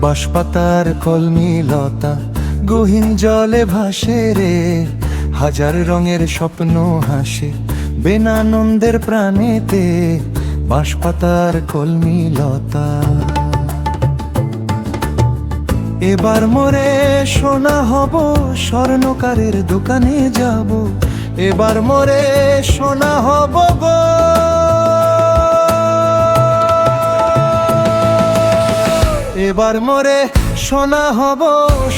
বাঁশপাতার কলমি লতা গহীন জলে ভাসে রে। হাজার রঙের স্বপ্ন হাসে বেনানন্দের প্রাণেতে বাঁশপাতার কলমি লতা এবার মোরে সোনা হব, স্বর্ণকারের দোকানে যাব। এবার মোরে সোনা হব গো। এবার মোরে সোনা হব,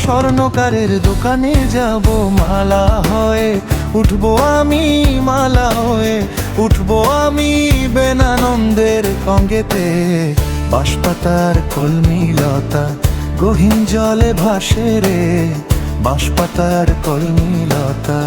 স্বর্ণকারের দোকানে যাব, মালা হয়ে উঠবো আমি, মালা হয়ে উঠবো আমি বেনানন্দের কঙ্গেতে। বাঁশপাতার কলমি লতা গহীন জলে ভাসে রে, বাঁশপাতার কলমি লতা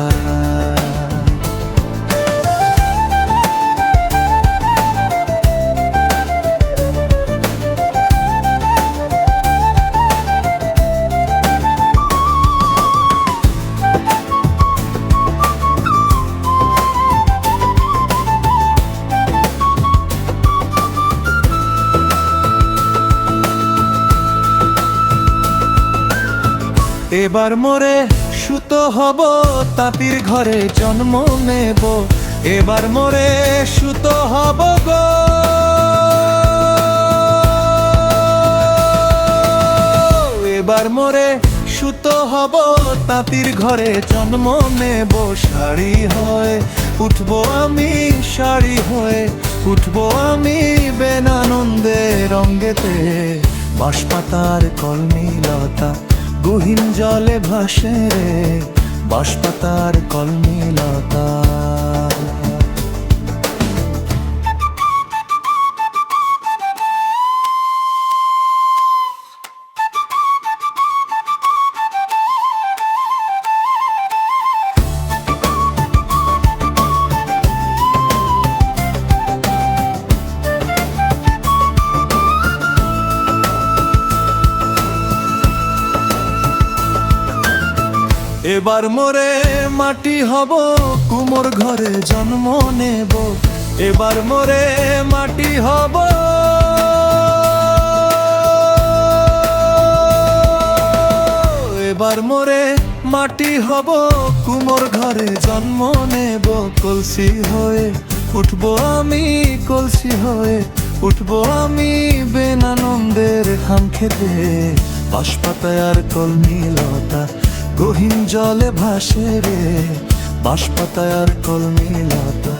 এবার মোরে সুতো হব তাঁতির ঘরে, জন্ম নেব। এবার মোরে সুতো হব গো। এবার মোরে সুতো হব তাঁতির ঘরে, জন্ম নেব। শাড়ি হয়ে উঠব আমি, শাড়ি হয়ে উঠব আমি বেনানন্দে রঙ্গেতে বাঁশপাতার কলমি লতা গহীন জলে ভাসে রে বাঁশপাতার কলমি এবার মোরে মাটি হব, কুমোর ঘরে জন্ম নেব। এবার মোরে মাটি হব। এবার মোরে মাটি হব, কুমোর ঘরে জন্ম নেব। কলসি হয়ে উঠবো আমি, কলসি হয়ে উঠবো আমি বেনানন্দের খাম খেতে। বাঁশপাতায় আর কলমি লতা গহীন জলে ভাসে রে বাঁশপাতায় আর কলমি লতা।